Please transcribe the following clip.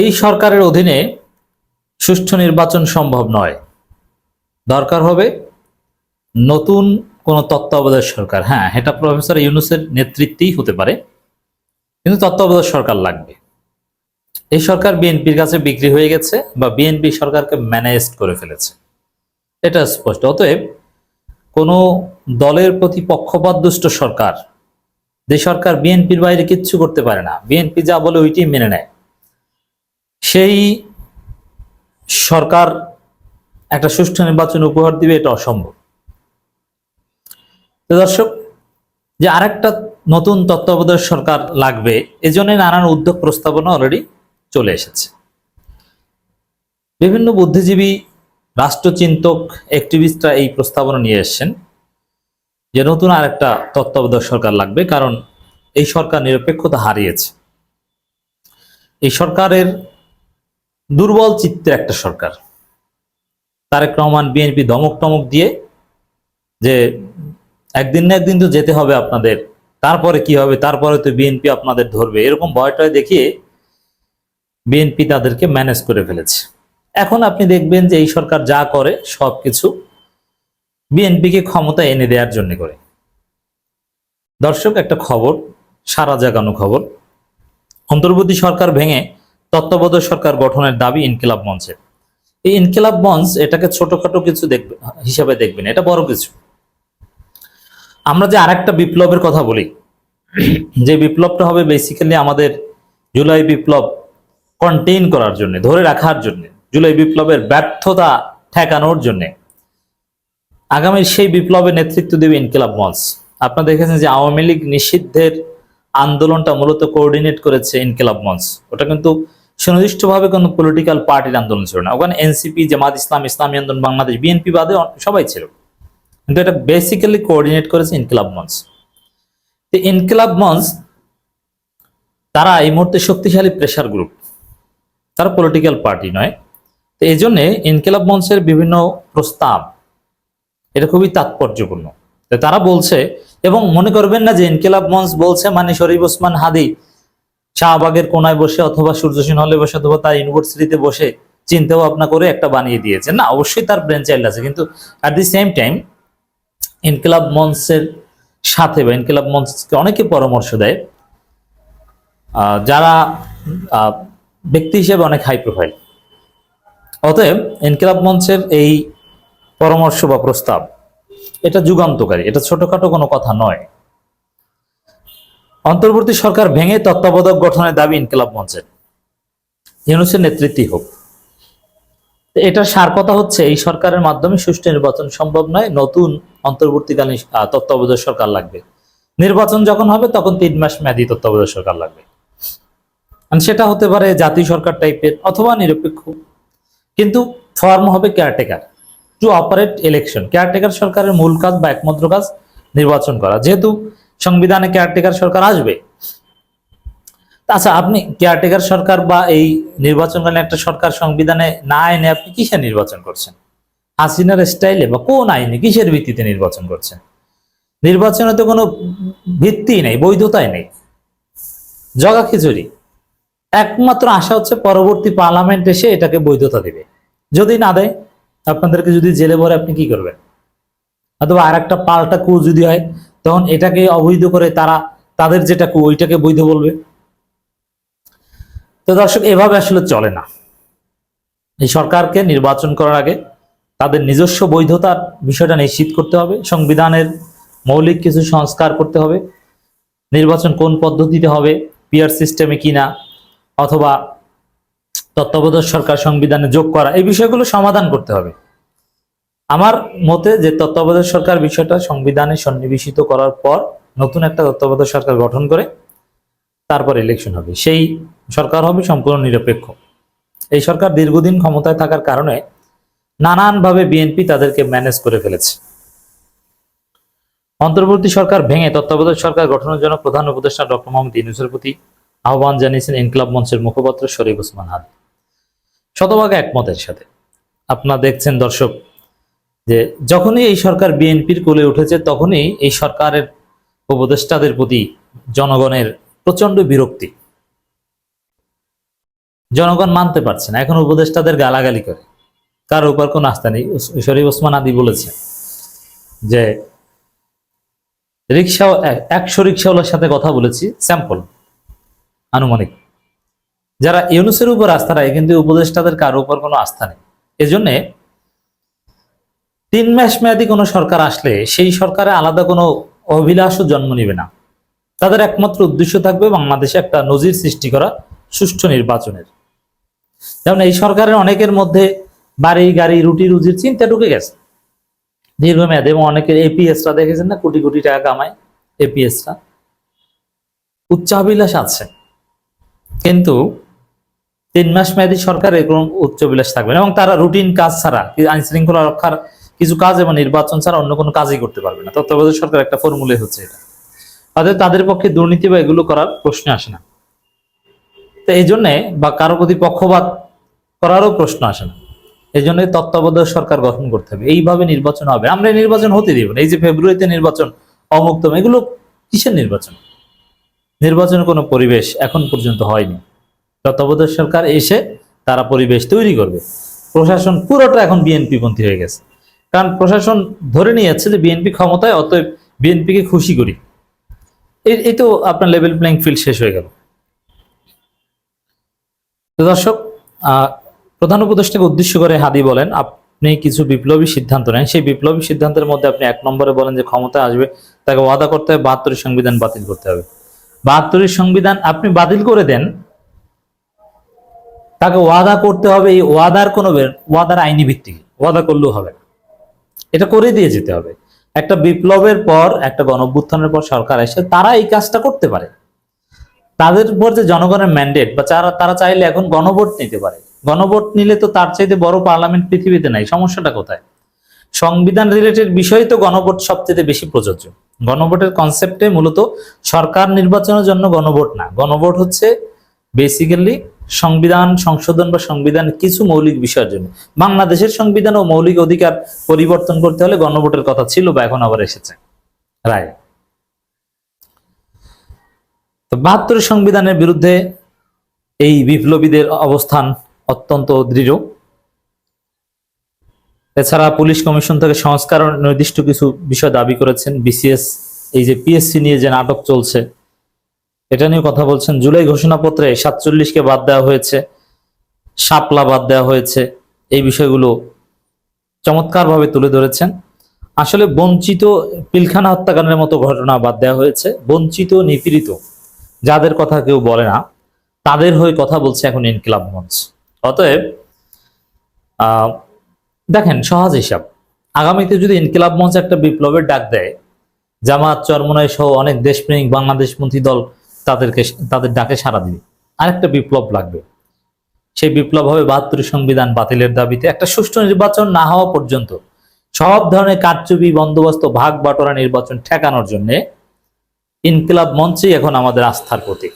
এই সরকারের অধীনে সুষ্ঠু নির্বাচন সম্ভব নয়। দরকার হবে নতুন কোন তত্ত্বাবধায়ক সরকার। হ্যাঁ এটা প্রফেসর ইউনুসের নেতৃত্বেই হতে পারে, কিন্তু তত্ত্বাবধায়ক সরকার লাগবে। এই সরকার বিএনপির কাছে বিক্রি হয়ে গেছে বা বিএনপি সরকারকে ম্যানেজ করে ফেলেছে। এটা স্পষ্ট। অতএব কোনো দলের প্রতি পক্ষপাত দুষ্ট সরকার, যে সরকার বিএনপির বাইরে কিচ্ছু করতে পারে না, বিএনপি যা বলে ওইটি মেনে নেয়। সেই সরকার একটা সুষ্ঠু নির্বাচন উপহার দিবে, এটা অসম্ভব। দর্শক, যে আরেকটা নতুন তত্ত্বাবধায়ক সরকার লাগবে এজন্য নানান উদ্যোগ প্রস্তাবনা অলরেডি চলে এসেছে। বিভিন্ন বুদ্ধিজীবী, রাষ্ট্রচিন্তক অ্যাক্টিভিস্টরা এই প্রস্তাবনা নিয়ে এসেছেন যে নতুন আরেকটা তত্ত্বাবধায়ক সরকার লাগবে, কারণ এই সরকার নিরপেক্ষতা হারিয়েছে। এই সরকারের দুর্বল চিত্তের একটা সরকার। তারেক রহমান বিএনপি ধমক টমক দিয়ে যে একদিন না একদিন তো যেতে হবে আপনাদের, তারপরে কি হবে, তারপরে তো বিএনপি আপনাদের ধরবে। এরকম ভয়টয় দেখিয়ে বিএনপি তাদেরকে ম্যানেজ করে ফেলেছে। এখন আপনি দেখবেন যে এই সরকার যা করে সব সবকিছু বিএনপিকে ক্ষমতা এনে দেওয়ার জন্য করে। দর্শক, একটা খবর, সারা জাগানো খবর। অন্তর্বর্তী সরকার ভেঙে তত্ত্বাবধায়ক সরকার গঠনের দাবি ইনকিলাব মঞ্চের এই ইনকিলাব মঞ্চ এটাকে ছোটখাটো কিছু দেখবে হিসাবে দেখবেন, এটা বড় কিছু। আমরা যে আরেকটা বিপ্লবের কথা বলি, যে বিপ্লবটা হবে বেসিক্যালি আমাদের জুলাই বিপ্লব কন্টেইন করার জন্য, ধরে রাখার জন্য, জুলাই বিপ্লবের ব্যর্থতা ঠেকানোর জন্য। আগামী সেই বিপ্লবের নেতৃত্ব দেবে ইনকিলাব মঞ্চ। আপনারা দেখেছেন যে আওয়ামী লীগ নিষিদ্ধের আন্দোলনটা মূলত কোঅর্ডিনেট করেছে ইনকিলাব মঞ্চ। ওটা কিন্তু সুনির্দিষ্টভাবে কোনো পলিটিক্যাল পার্টির আন্দোলন ছিল না। ওখানে এনসিপি জামাত ইসলাম, ইসলামী আন্দোলন, বাংলাদেশ বিএনপি বাদে সবাই ছিল। কিন্তু এটা বেসিক্যালি কোঅর্ডিনেট করেছে ইনকিলাব মঞ্চ। তো ইনকিলাব মঞ্চ, তারা এই মুহূর্তে শক্তিশালী প্রেশার গ্রুপ তারা পলিটিক্যাল পার্টি নয়। তো এই জন্যে ইনকিলাব মঞ্চের বিভিন্ন প্রস্তাব, এটা খুবই তাৎপর্যপূর্ণ। তারা বলছে, এবং মনে করবেন না যে ইনকিলাব মঞ্চ বলছে মানে শরীফ ওসমান হাদি শাহবাগের কোনায় বসে অথবা সূর্যসেন হলে বসে অথবা তার ইউনিভার্সিটিতে বসে চিন্তা ভাবনা করে একটা বানিয়ে দিয়েছে না, অবশ্যই তার ব্রেন চাইল্ড আছে, কিন্তু at the same time Inquilab মঞ্চের সাথে বা ইনকিলাব মঞ্চকে অনেকে পরামর্শ দেয় যারা ব্যক্তি হিসেবে অনেক হাই প্রোফাইল অতএব ইনকিলাব মঞ্চের এই পরামর্শ বা প্রস্তাব, এটা যুগান্তকারী, এটা ছোটখাটো কোনো কথা নয়। অন্তর্বর্তী সরকার ভেঙে তত্ত্বাবধায়ক গঠনের দাবি ইনকিলাব মঞ্চের। ইউনুসের নেতৃত্বই হোক। তো এটার সার কথা হচ্ছে, এই সরকারের মাধ্যমে সুষ্ঠু নির্বাচন সম্ভব নয়, নতুন অন্তর্বর্তীকালীন তত্ত্বাবধায়ক সরকার লাগবে। নির্বাচন যখন হবে, তখন তিন মাস মেয়াদী তত্ত্বাবধায়ক সরকার লাগবে। সেটা হতে পারে জাতীয় সরকার টাইপের অথবা নিরপেক্ষ। কিন্তু ফর্ম হবে caretaker to operate election caretaker সরকারের মূল কাজ বা একমাত্র কাজ নির্বাচন করা। যেহেতু সংবিধানে কেয়ারটেকার সরকার আসবে? আচ্ছা আপনি কেয়ারটেকার সরকার বা এই নির্বাচনকালীন একটা সরকার সংবিধানে না এনে আপনি কিসের নির্বাচন করছেন? হাসিনার স্টাইলে বা কোন আইনে কিসের ভিত্তিতে নির্বাচন করছেন? নির্বাচনে তো কোনো ভিত্তি নেই, বৈধতাই নেই। জগা খিচুড়ি। একমাত্র আশা হচ্ছে পরবর্তী পার্লামেন্ট এসে এটাকে বৈধতা দেবে। যদি না দেয়, আপনাদেরকে যদি জেলে ভরে আপনি কি করবেন? অথবা আর একটা পাল্টা কু যদি হয় তখন এটাকে অবৈধ করে তারা, তাদের যেটা ওইটাকে বৈধ বলবে। তো দর্শক, এভাবে আসলে চলে না। এই সরকারকে নির্বাচন করার আগে তাদের নিজস্ব বৈধতার বিষয়টা নিশ্চিত করতে হবে, সংবিধানের মৌলিক কিছু সংস্কার করতে হবে, নির্বাচন কোন পদ্ধতিতে হবে পিয়ার সিস্টেমে কিনা, অথবা তত্ত্বাবধায়ক সরকার সংবিধানে যোগ করা, এই বিষয়গুলো সমাধান করতে হবে। আমার মতে যে তত্ত্বাবধায়ক সরকার বিষয়টা সংবিধানে সন্নিবেশিত করার পর নতুন একটা তত্ত্বাবধায়ক সরকার গঠন করে তারপর ইলেকশন হবে। সেই সরকার হবে সম্পূর্ণ নিরপেক্ষ। এই সরকার দীর্ঘদিন ক্ষমতায় থাকার কারণে নানানভাবে বিএনপি তাদেরকে ম্যানেজ করে ফেলেছে। অন্তর্বর্তী সরকার ভেঙে তত্ত্বাবধায়ক সরকার গঠনের জন্য প্রধান উপদেষ্টা ডক্টর মোহাম্মদ ইউনুসের প্রতি আহ্বান জানিয়েছেন ইনকলাব মঞ্চের মুখপাত্র শরীফ ওসমান হাদি। শতভাগ একমতের সাথে। আপনারা দেখছেন দর্শক যে যখনই এই সরকার বিএনপির কোলে উঠেছে, তখনই এই সরকারের উপদেষ্টাদের প্রতি জনগণের প্রচণ্ড বিরক্তি। জনগণ মানতে পারছে না। এখন উপদেষ্টাদের গালাগালি করে। কার উপর কোনো আস্থা নেই। শরীফ ওসমান আদি বলেছে যে রিক্সা একশো রিক্সাওয়ালার সাথে কথা বলেছি, স্যাম্পল, আনুমানিক। যারা ইউনুসের উপর আস্থা রাখে, কিন্তু উপদেষ্টাদের কারও উপর কোনো আস্থা নেই। এজন্য তিন মাস মেয়াদী কোনো সরকার আসলে সেই সরকারে আলাদা কোনো অভিলাষও জন্ম নিবে না। তাদের একমাত্র উদ্দেশ্য থাকবে বাংলাদেশে একটা নজির সৃষ্টি করা সুষ্ঠু নির্বাচনের। যেমন এই সরকারের অনেকের মধ্যে বাড়ি, গাড়ি, রুটি, রুজির চিন্তা ঢুকে গেছে। দীর্ঘমেয়াদে এবং অনেকের এপিএসরা দেখেছেন না, কোটি কোটি টাকা কামায় এপিএসরা উচ্চাভিলাষ আছে। কিন্তু তিন মাস মেয়াদী সরকারের কোনো উচ্চবিলাস থাকবে এবং তারা রুটিন কাজ ছাড়া আইন শৃঙ্খলা রক্ষার কিছু কাজ এবং নির্বাচন ছাড়া অন্য কোনো কাজই করতে পারবে না। তত্ত্বাবধায়ক সরকার একটা ফর্মুলে হচ্ছে এটা। তাদের তাদের পক্ষে দুর্নীতি বা এগুলো করার প্রশ্ন আসে না। তো এই জন্যে বা কারও প্রতি পক্ষপাত করারও প্রশ্ন আসে না। এই জন্য তত্ত্বাবধায়ক সরকার গঠন করতে হবে। এইভাবে নির্বাচন হবে। আমরা নির্বাচন হতে দিব এই যে ফেব্রুয়ারিতে নির্বাচন অমুক্ত এগুলো কিসের নির্বাচন? নির্বাচনের কোনো পরিবেশ এখন পর্যন্ত হয়নি। তত্ত্বাবধায়ক সরকার এসে তারা পরিবেশ তৈরি করবে। প্রশাসন পুরোটা এখন বিএনপি পন্থী হয়ে গেছে। কারণ প্রশাসন ধরে নিয়েছে যে বিএনপি ক্ষমতায়, অতএব বিএনপিকে খুশি করি। এই তো আপনার লেভেল প্লেইং ফিল্ড শেষ হয়ে গেল। দর্শক প্রধান উপদেষ্টাকে উদ্দেশ্য করে হাদি বলেন, আপনি কিছু বিপ্লবী সিদ্ধান্ত নেন। সেই বিপ্লবী সিদ্ধান্তের মধ্যে আপনি এক নম্বরে বলেন যে ক্ষমতা আসবে, তাকে ওয়াদা করতে হবে, বাহাত্তরের সংবিধান বাতিল করতে হবে। বাহাত্তরের সংবিধান আপনি বাতিল করে দেন, তাকে ওয়াদা করতে হবে, এই ওয়াদার কোনো ওয়াদার আইনি ভিত্তিক। ওয়াদা করলেও হবে না। এটা করে দিয়ে যেতে হবে। একটা বিপ্লবের পর, একটা গণঅভ্যুত্থানের পর সরকার এসে তারা এই কাজটা করতে পারে। তাদের উপর যে জনগণের ম্যান্ডেট বা যারা, তারা চাইলে এখন গণভোট নিতে পারে। গণভোট নিলে তো তার চাইতে বড় পার্লামেন্ট পৃথিবীতে নাই, সমস্যাটা কোথায়? সংবিধান রিলেটেড বিষয় তো গণভোট সবচেয়ে বেশি প্রযোজ্য। গণভোটের কনসেপ্টে মূলত সরকার নির্বাচনের জন্য গণভোট না। গণভোট হচ্ছে বেসিক্যালি সংবিধান, সংশোধন বা সংবিধান কিছু মৌলিক বিষয়ের জন্য। বাংলাদেশের সংবিধান ও মৌলিক অধিকার পরিবর্তন করতে হলে গণভোটের কথা ছিল বা এখন আবার এসেছে। রায় বাহাত্তর সংবিধানের বিরুদ্ধে এই বিপ্লবীদের অবস্থান অত্যন্ত দৃঢ়। এছাড়া পুলিশ কমিশন থেকে সংস্কার নির্দিষ্ট কিছু বিষয় দাবি করেছেন। বিসিএস, এই যে পিএসসি নিয়ে যে নাটক চলছে এটা নিয়ে কথা বলছেন, জুলাই ঘোষণাপত্রে সাতচল্লিশকে বাদ দেওয়া হয়েছে, শাপলা বাদ দেওয়া হয়েছে, এই বিষয়গুলো চমৎকারভাবে তুলে ধরেছেন। আসলে বঞ্চিত পিলখানা হত্যাকাণ্ডের মতো ঘটনা বাদ দেওয়া হয়েছে, বঞ্চিত নিপীড়িত, যাদের কথা কেউ বলে না, তাদের হয়ে কথা বলছে এখন ইনকিলাব মঞ্চ। অতএব দেখেন, সহজ হিসাব। আগামীতে যদি ইনকিলাব মঞ্চ একটা বিপ্লবের ডাক দেয়, জামাত, চরমনাই সহ অনেক দেশপ্রেমিক বাংলাদেশপন্থী দল তাদেরকে তাদের ডাকে সারা দিবে। আরেকটা বিপ্লব লাগবে। সেই বিপ্লব হবে বাহাত্তর সংবিধান বাতিলের দাবিতে। একটা সুষ্ঠু নির্বাচন না হওয়া পর্যন্ত সব ধরনের কারচুপি, বন্দোবস্ত ভাগ বাটোয়ারা নির্বাচন ঠেকানোর জন্য ইনকিলাব মঞ্চই এখন আমাদের আস্থার প্রতীক।